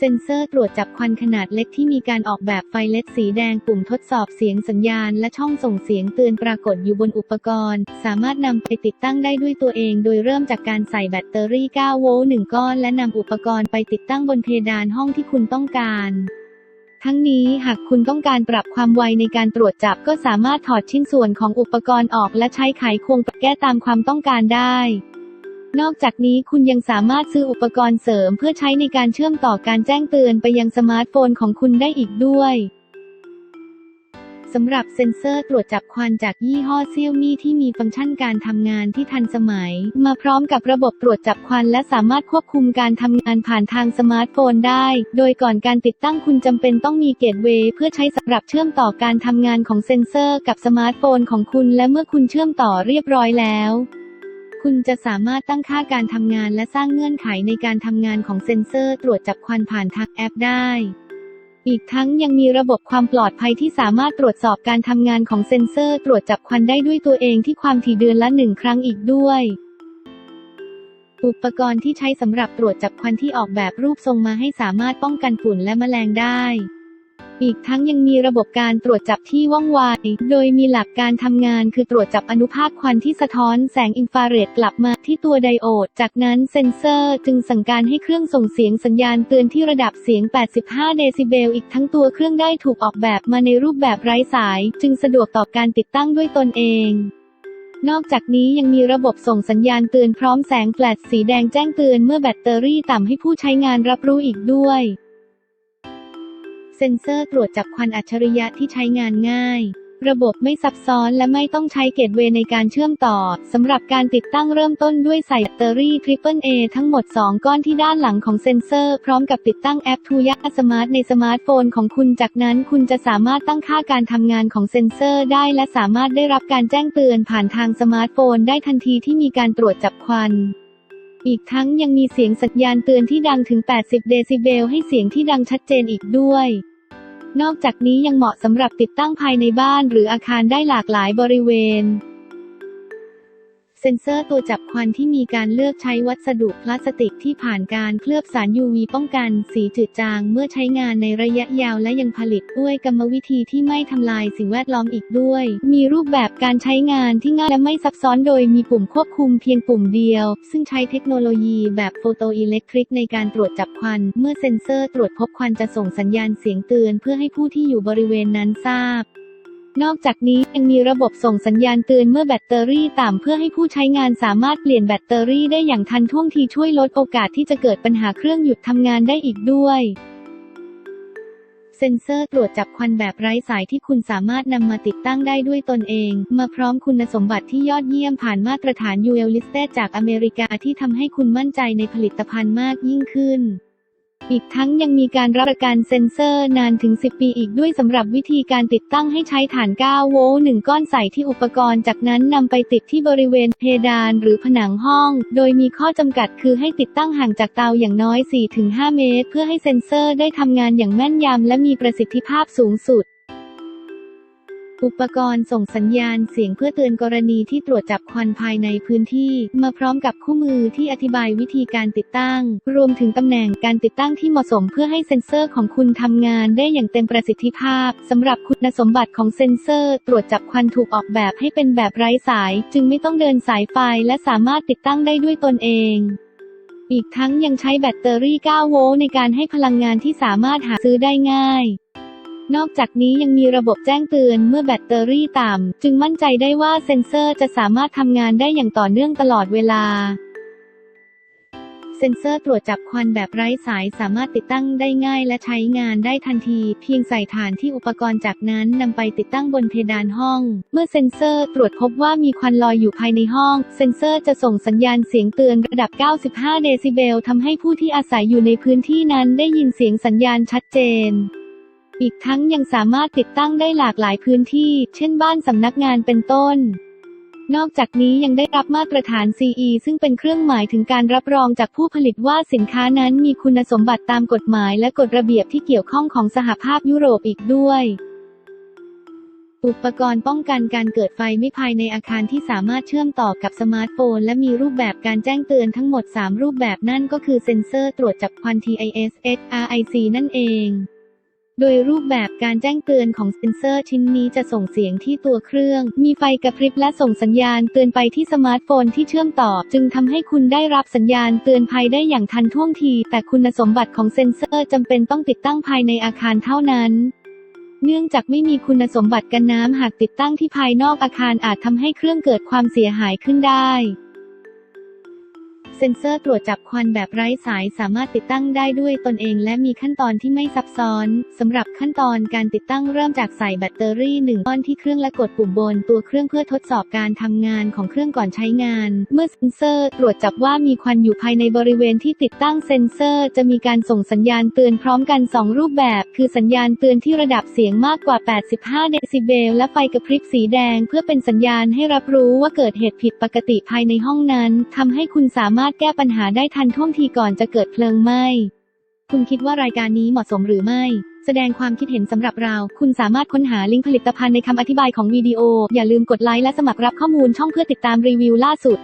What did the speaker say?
เซ็นเซอร์ตรวจจับควันขนาดเล็กที่มีการออกแบบไฟเล็ดสีแดงปุ่มทดสอบเสียงสัญญาณ และช่องส่งเสียงเตือนปรากฏอยู่บนอุปกรณ์ สามารถนำไปติดตั้งได้ด้วยตัวเอง โดยเริ่มจากการใส่แบตเตอรี่ 9 โวลต์ 1 ก้อน และนำอุปกรณ์ไปติดตั้งบนเพดานห้องที่คุณต้องการทั้งนี้หากคุณต้องการปรับความไวในการตรวจจับก็สามารถถอดชิ้นส่วนของอุปกรณ์ออกและใช้ไขควงปรับแก้ตามความต้องการได้ นอกจากนี้คุณยังสามารถซื้ออุปกรณ์เสริมเพื่อใช้ในการเชื่อมต่อการแจ้งเตือนไปยังสมาร์ทโฟนของคุณได้อีกด้วยสำหรับเซ็นเซอร์ตรวจจับควันจากยี่ห้อเซี่ยมี่ที่มีฟังก์ชันการทำงานที่ทันสมัย มาพร้อมกับระบบตรวจจับควันและสามารถควบคุมการทำงานผ่านทางสมาร์ทโฟนได้ โดยก่อนการติดตั้งคุณจำเป็นต้องมีเกตเวย์เพื่อใช้สำหรับเชื่อมต่อการทำงานของเซ็นเซอร์กับสมาร์ทโฟนของคุณและเมื่อคุณเชื่อมต่อเรียบร้อยแล้ว คุณจะสามารถตั้งค่าการทำงานและสร้างเงื่อนไขในการทำงานของเซ็นเซอร์ตรวจจับควันผ่านทางแอปได้ อีกทั้งยังมีระบบความปลอดภัยที่สามารถตรวจสอบการทำงานของเซ็นเซอร์ ตรวจจับควันได้ด้วยตัวเองที่ความถี่เดือนละหนึ่งครั้งอีกด้วย อุปกรณ์ที่ใช้สำหรับตรวจจับควันที่ออกแบบรูปทรงมาให้สามารถป้องกันฝุ่นและแมลงได้ อีกทั้งยังมีระบบการตรวจจับที่ว่องไว โดยมีหลักการทำงานคือตรวจจับอนุภาคควันที่สะท้อนแสงอินฟราเรดกลับมาที่ตัวไดโอด จากนั้นเซ็นเซอร์จึงสั่งการให้เครื่องส่งเสียงสัญญาณเตือนที่ระดับเสียง 85 เดซิเบล อีกทั้งตัวเครื่องได้ถูกออกแบบมาในรูปแบบไร้สาย จึงสะดวกต่อการติดตั้งด้วยตนเองนอกจากนี้ยังมีระบบส่งสัญญาณเตือนพร้อมแสงแฟลชสีแดงแจ้งเตือนเมื่อแบตเตอรี่ต่ำให้ผู้ใช้งานรับรู้อีกด้วย เซ็นเซอร์ตรวจจับควันอัจฉริยะที่ใช้งานง่าย ระบบไม่ซับซ้อนและไม่ต้องใช้เกตเวในการเชื่อมต่อ สำหรับการติดตั้งเริ่มต้นด้วยใส่แบตเตอรี่ Triple A ทั้งหมด 2 ก้อนที่ด้านหลังของเซ็นเซอร์ พร้อมกับติดตั้งแอปทูยะสมาร์ทในสมาร์ทโฟนของคุณ จากนั้นคุณจะสามารถตั้งค่าการทำงานของเซ็นเซอร์ได้ และสามารถได้รับการแจ้งเตือนผ่านทางสมาร์ทโฟนได้ทันทีที่มีการตรวจจับควัน อีกทั้งยังมีเสียงสัญญาณเตือนที่ดังถึง 80 เดซิเบล ให้เสียงที่ดังชัดเจนอีกด้วย นอกจากนี้ยังเหมาะสำหรับติดตั้งภายในบ้านหรืออาคารได้หลากหลายบริเวณ เซ็นเซอร์ตัวจับควันที่มีการเลือกใช้วัสดุพลาสติกที่ผ่านการเคลือบสาร UV ป้องกันสีจืดจางเมื่อใช้งานในระยะยาวและยังผลิตด้วยกรรมวิธีที่ไม่ทำลายสิ่งแวดล้อมอีกด้วย มีรูปแบบการใช้งานที่ง่ายและไม่ซับซ้อนโดยมีปุ่มควบคุมเพียงปุ่มเดียว ซึ่งใช้เทคโนโลยีแบบโฟโตอิเล็กทริกในการตรวจจับควัน เมื่อเซ็นเซอร์ตรวจพบควันจะส่งสัญญาณเสียงเตือน เพื่อให้ผู้ที่อยู่บริเวณนั้นทราบ นอกจากนี้ยังมีระบบส่งสัญญาณเตือนเมื่อแบตเตอรี่ต่ำเพื่อให้ผู้ใช้งานสามารถเปลี่ยนแบตเตอรี่ได้อย่างทันท่วงทีช่วยลดโอกาสที่จะเกิดปัญหาเครื่องหยุดทำงานได้อีกด้วยเซ็นเซอร์ตรวจจับควันแบบไร้สายที่คุณสามารถนำมาติดตั้งได้ด้วยตนเอง มาพร้อมคุณสมบัติที่ยอดเยี่ยมผ่านมาตรฐาน UL Listed จากอเมริกาที่ทำให้คุณมั่นใจในผลิตภัณฑ์มากยิ่งขึ้น อีกทั้งยังมีการรับประกันเซ็นเซอร์นานถึง 10 ปีอีกด้วยสำหรับวิธีการติดตั้งให้ใช้ฐาน 9 โวลต์1ก้อนใส่ที่อุปกรณ์ จากนั้นนำไปติดที่บริเวณเพดานหรือผนังห้อง โดยมีข้อจำกัดคือให้ติดตั้งห่างจากเตาอย่างน้อย 4-5 เมตร เพื่อให้เซ็นเซอร์ได้ทำงานอย่างแม่นยำและมีประสิทธิภาพสูงสุด อุปกรณ์ส่งสัญญาณเสียงเพื่อเตือนกรณีที่ตรวจจับควันภายในพื้นที่ มาพร้อมกับคู่มือที่อธิบายวิธีการติดตั้ง รวมถึงตำแหน่งการติดตั้งที่เหมาะสมเพื่อให้เซ็นเซอร์ของคุณทำงานได้อย่างเต็มประสิทธิภาพสำหรับคุณสมบัติของเซ็นเซอร์ ตรวจจับควันถูกออกแบบให้เป็นแบบไร้สาย จึงไม่ต้องเดินสายไฟและสามารถติดตั้งได้ด้วยตนเองอีกทั้งยังใช้แบตเตอรี่ 9 โวลต์ในการให้พลังงานที่สามารถหาซื้อได้ง่าย นอกจากนี้ยังมีระบบแจ้งเตือนเมื่อแบตเตอรี่ต่ำ จึงมั่นใจได้ว่าเซ็นเซอร์จะสามารถทำงานได้อย่างต่อเนื่องตลอดเวลา เซ็นเซอร์ตรวจจับควันแบบไร้สายสามารถติดตั้งได้ง่ายและใช้งานได้ทันที เพียงใส่ฐานที่อุปกรณ์จากนั้นนำไปติดตั้งบนเพดานห้อง เมื่อเซ็นเซอร์ตรวจพบว่ามีควันลอยอยู่ภายในห้อง เซ็นเซอร์จะส่งสัญญาณเสียงเตือนระดับ 95 เดซิเบลทำให้ผู้ที่อาศัยอยู่ในพื้นที่นั้นได้ยินเสียงสัญญาณชัดเจน อีกทั้งยังสามารถติดตั้งได้หลากหลายพื้นที่ เช่นบ้านสำนักงานเป็นต้น นอกจากนี้ยังได้รับมาตรฐาน CE ซึ่งเป็นเครื่องหมายถึงการรับรองจากผู้ผลิตว่าสินค้านั้นมีคุณสมบัติตามกฎหมายและกฎระเบียบที่เกี่ยวข้องของสหภาพยุโรปอีกด้วยอุปกรณ์ป้องกันการเกิดไฟไหม้ภายในอาคารที่สามารถเชื่อมต่อกับสมาร์ทโฟน และมีรูปแบบการแจ้งเตือนทั้งหมด 3 รูปแบบนั่นก็คือเซ็นเซอร์ตรวจจับควัน TIS HRIC นั่นเอง โดยรูปแบบการแจ้งเตือนของเซ็นเซอร์ชิ้นนี้จะส่งเสียงที่ตัวเครื่อง มีไฟกระพริบและส่งสัญญาณเตือนไปที่สมาร์ทโฟนที่เชื่อมต่อ จึงทำให้คุณได้รับสัญญาณเตือนภัยได้อย่างทันท่วงที แต่คุณสมบัติของเซ็นเซอร์จำเป็นต้องติดตั้งภายในอาคารเท่านั้นเนื่องจากไม่มีคุณสมบัติกันน้ำหากติดตั้งที่ภายนอกอาคารอาจทำให้เครื่องเกิดความเสียหายขึ้นได้ เซ็นเซอร์ตรวจจับควันแบบไร้สายสามารถติดตั้งได้ด้วยตนเอง และมีขั้นตอนที่ไม่ซับซ้อนสำหรับขั้นตอนการติดตั้งเริ่มจากใส่แบตเตอรี่หนึ่งก้อนที่เครื่องและกดปุ่มบนตัวเครื่องเพื่อทดสอบการทำงานของเครื่องก่อนใช้งาน เมื่อเซ็นเซอร์ตรวจจับว่ามีควันอยู่ภายในบริเวณที่ติดตั้งเซ็นเซอร์ จะมีการส่งสัญญาณเตือนพร้อมกัน 2 รูปแบบ คือสัญญาณเตือนที่ระดับเสียงมากกว่า 85 เดซิเบลและไฟกระพริบสีแดง เพื่อเป็นสัญญาณให้รับรู้ว่าเกิดเหตุผิดปกติภายในห้องนั้นทำให้คุณสามารถารถแก้ปัญหาได้ทันท่วงทีก่อนจะเกิดเพลิงไหม้คุณคิดว่ารายการนี้เหมาะสมหรือไม่ แสดงความคิดเห็นสำหรับเรา คุณสามารถค้นหาลิงก์ผลิตภัณฑ์ในคำอธิบายของวิดีโอ อย่าลืมกดไลค์และสมัครรับข้อมูลช่องเพื่อติดตามรีวิวล่าสุด